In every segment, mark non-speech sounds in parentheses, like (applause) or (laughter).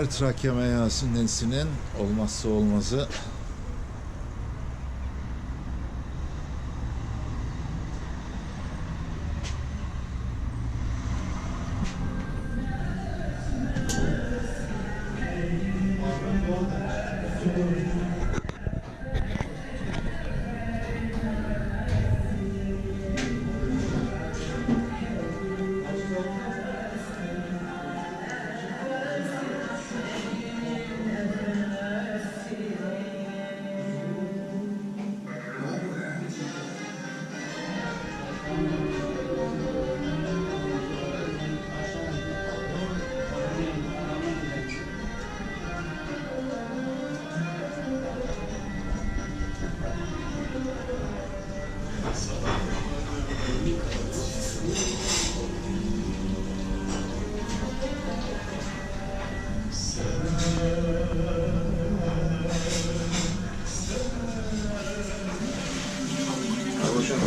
Her Trakya meyhanesinin olmazsa olmazı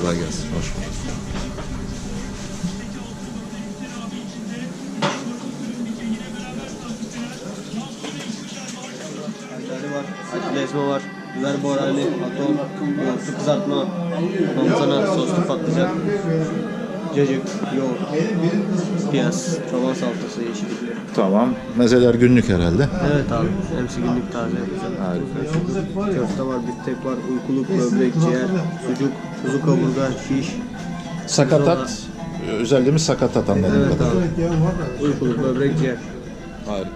kolay gelsin. Hoş bulduk. Şeftali var, biber borani, atom, kızartma, manzana, soslu patlıcan, cacık, yoğurt, piyaz, çoban salatası, yeşillikli. Tamam. Mezeler günlük herhalde. Evet abi, hepsi günlük taze. Harika. Köfte var, biftek var, uykuluk, böbrek, ciğer, sucuk, kuzu kaburga, şiş. Sakatat. Özelliğimiz sakatat anladığım Evet kadarıyla. abi, uykuluk, böbrek, ciğer. Harika.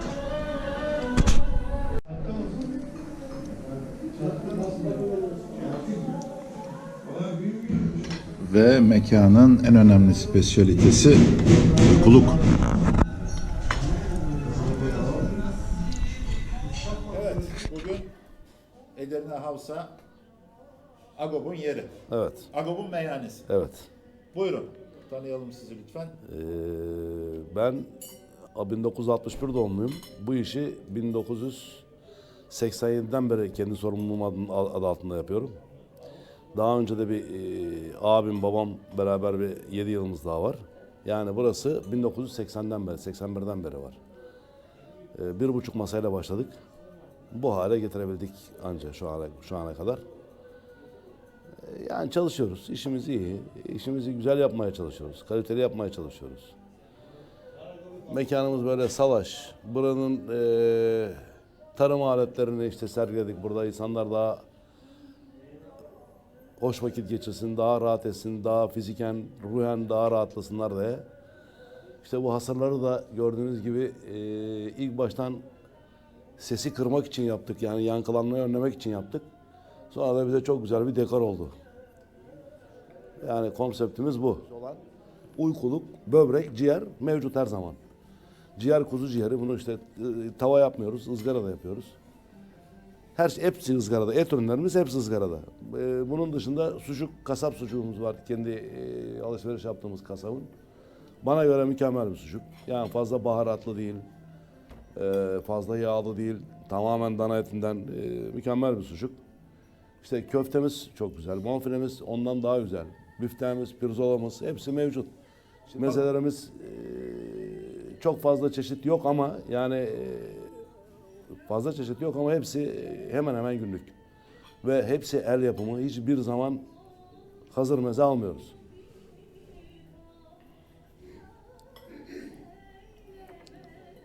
Ve mekanın en önemli spesiyalitesi uykuluk. Evet, bugün Edirne Havsa Agob'un yeri. Evet, Agob'un meyhanesi. evet. Buyurun, tanıyalım sizi lütfen. Ee, ben 1961 doğumluyum. Bu işi 1987'den beri kendi sorumluluğum adı altında yapıyorum. Daha önce de bir e, abim, babam beraber bir 7 yılımız daha var. Yani burası 1980'den beri, 81'den beri var. Ee, bir buçuk masayla başladık. Bu hale getirebildik anca şu ana, şu ana kadar. Yani çalışıyoruz. İşimiz iyi. İşimizi güzel yapmaya çalışıyoruz. Kaliteli yapmaya çalışıyoruz. Mekanımız böyle salaş. Buranın eee, tarım aletlerini işte sergiledik. Burada insanlar daha hoş vakit geçirsin, daha rahat etsin, daha fiziken, ruhen daha rahatlasınlar diye. İşte bu hasırları da gördüğünüz gibi eee, ilk baştan sesi kırmak için yaptık. Yani yankılanmayı önlemek için yaptık. Sonra da bize çok güzel bir dekor oldu. Yani konseptimiz bu. Uykuluk, böbrek, ciğer mevcut her zaman. Ciğer kuzu ciğeri bunu işte e, tava yapmıyoruz, ızgarada yapıyoruz. Her şey hepsi ızgarada. Et ürünlerimiz hepsi ızgarada. E, bunun dışında sucuk, kasap sucuğumuz var. Kendi e, alışveriş yaptığımız kasabın. Bana göre mükemmel bir sucuk. Yani fazla baharatlı değil. e, fazla yağlı değil. Tamamen dana etinden e, mükemmel bir sucuk. İşte köftemiz çok güzel, bonfilemiz ondan daha güzel. Büfteğimiz, pirzolamız hepsi mevcut. Mezelerimiz e, çok fazla çeşit yok ama yani e, fazla çeşit yok ama hepsi e, hemen hemen günlük. Ve hepsi el yapımı. Hiçbir zaman hazır meze almıyoruz.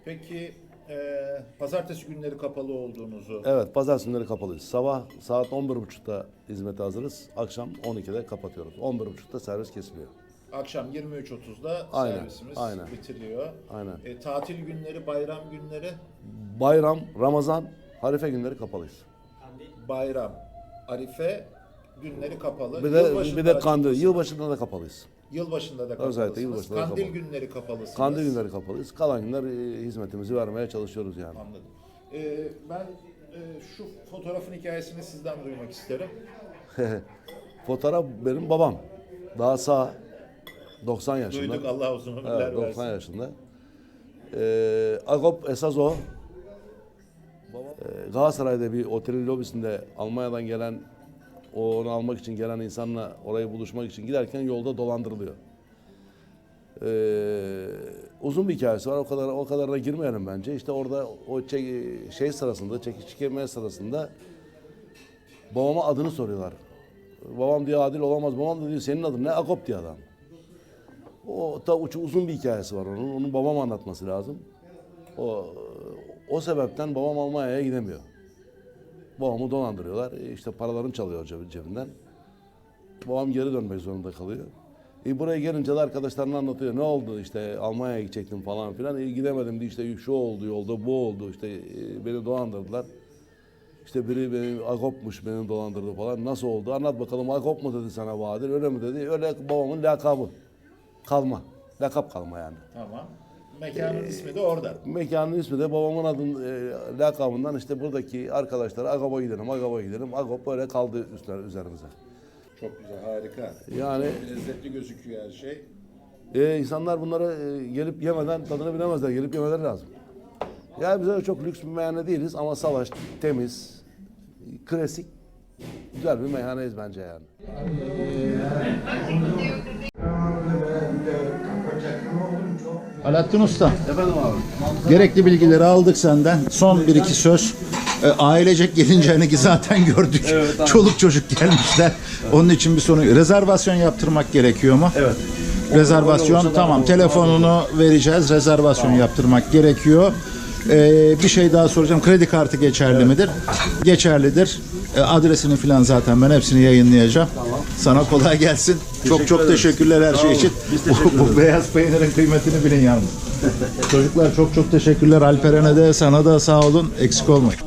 Peki eee, pazartesi günleri kapalı olduğunuzu Evet, pazar günleri kapalıyız. Sabah saat 11.30'da hizmete hazırız. Akşam 12'de kapatıyoruz. 11.30'da servis kesiliyor. Akşam 23.30'da Aynen, servisimiz aynen. bitiriyor. Aynen. E, tatil günleri, bayram günleri, Bayram, Ramazan, Harife günleri kapalıyız. bayram, arife günleri kapalı. Bir de Yılbaşında bir de kandil. açıkçası- Yılbaşında da kapalıyız. Yılbaşında da kapalısınız. Özellikle yılbaşında da Kandil kapalı. günleri kapalısınız. Kandil günleri kapalıyız. Kalan günler e, hizmetimizi vermeye çalışıyoruz yani. Anladım. E, ben e, şu fotoğrafın hikayesini sizden duymak isterim. (laughs) Fotoğraf benim babam. Daha sağ 90 yaşında. Duyduk Allah uzun ömürler Evet, 90 versin. yaşında. Ee, Agop esas o. Ee, Galatasaray'da bir otelin lobisinde Almanya'dan gelen o onu almak için gelen insanla orayı buluşmak için giderken yolda dolandırılıyor. Ee, uzun bir hikayesi var. O kadar o kadarına girmeyelim bence. İşte orada o çek- şey sırasında, çekiç çekme sırasında babama adını soruyorlar. Babam diye adil olamaz. Babam da diyor senin adın ne? Akop diye adam. O da uç- uzun bir hikayesi var onun. Onun babam anlatması lazım. O o sebepten babam Almanya'ya gidemiyor. Babamı dolandırıyorlar. E İşte paralarını çalıyor ceb- cebinden. Babam geri dönmek zorunda kalıyor. E buraya gelince de arkadaşlarına anlatıyor. Ne oldu işte Almanya'ya gidecektim falan filan. E gidemedim diye işte şu oldu yolda bu oldu işte e, beni dolandırdılar. İşte biri beni Agop'muş beni dolandırdı falan. Nasıl oldu? Anlat bakalım Agop mu dedi sana Bahadır öyle mi dedi. Öyle babamın lakabı. Kalma. Lakap kalma yani. Tamam. Mekanın ismi de orada. Mekanın ismi de babamın adın e, lakabından işte buradaki arkadaşlar Agop'a gidelim, Agop'a gidelim. Agop böyle kaldı üstler, üzerimize. Çok güzel, harika. Yani Lezzetli gözüküyor her şey. e, insanlar bunları e, gelip yemeden tadını bilemezler. Gelip yemeleri lazım. Yani biz öyle çok lüks bir meyhane değiliz ama salaş, temiz, klasik, güzel bir meyhaneyiz bence yani. (laughs) Alaaddin Usta, Efendim abi. gerekli bilgileri aldık senden. Son bir iki söz. E, ailecek gelince hani ki zaten gördük. Çoluk çocuk gelmişler. Onun için bir sorun. Rezervasyon yaptırmak gerekiyor mu? Evet. Rezervasyon tamam. Telefonunu vereceğiz. Rezervasyon yaptırmak gerekiyor. E, bir şey daha soracağım. Kredi kartı geçerli midir? Geçerlidir. E, adresini falan zaten ben hepsini yayınlayacağım. Sana kolay gelsin. çok çok ederiz. teşekkürler her Sağ şey olun. için. Bu, teşekkür bu beyaz peynirin kıymetini bilin yalnız. (laughs) Çocuklar çok çok teşekkürler. Alperen'e de sana da sağ olun. Eksik olmayın.